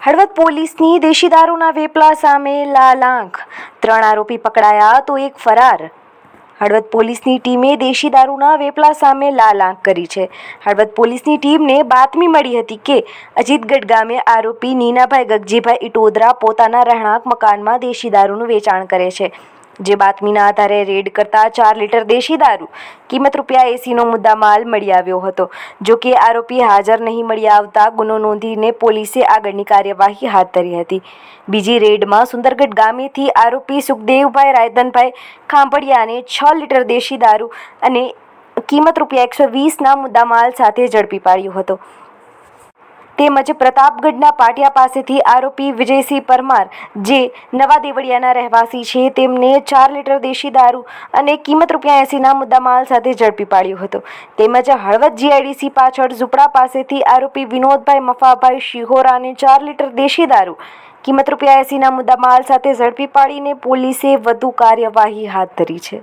હળવદ પોલીસની દેશી દારૂના વેપલા સામે લાલાંક ત્રણ આરોપી પકડાયા તો એક ફરાર. હળવદ પોલીસની ટીમે દેશી દારૂના વેપલા સામે લાલાંક કરી છે. હળવદ પોલીસની ટીમને બાતમી મળી હતી કે અજીતગઢ ગામે આરોપી નીનાભાઈ ગગજીભાઈ ઇટોદરા પોતાના રહેણાંક મકાનમાં દેશી દારૂનું વેચાણ કરે છે. જે બાતમીના આધારે રેડ કરતા ચાર લીટર દેશી દારૂ, કિંમત રૂપિયા એસીનો મુદ્દા માલ મળી આવ્યો હતો. જો કે આરોપી હાજર નહીં મળી આવતા ગુનો નોંધીને પોલીસે આગળની કાર્યવાહી હાથ ધરી હતી. બીજી રેડમાં સુંદરગઢ ગામેથી આરોપી સુખદેવભાઈ રાયધનભાઈ ખાંભડિયાને છ લીટર દેશી દારૂ અને કિંમત રૂપિયા એકસો વીસના મુદ્દામાલ સાથે ઝડપી પાડ્યો હતો. તેમજ પ્રતાપગઢના પાટિયા પાસેથી આરોપી વિજયસિંહ પરમાર, જે નવા દેવળિયાના રહેવાસી છે, તેમને ચાર લીટર દેશી દારૂ અને કિંમત રૂપિયા એંસીના મુદ્દામાલ સાથે ઝડપી પાડ્યો હતો. તેમજ હળવદ જીઆઈડીસી પાછળ ઝૂંપડા પાસેથી આરોપી વિનોદભાઈ મફાભાઈ શિહોરાને ચાર લીટર દેશી દારૂ, કિંમત રૂપિયા એંસીના મુદ્દામાલ સાથે ઝડપી પાડીને પોલીસે વધુ કાર્યવાહી હાથ ધરી છે.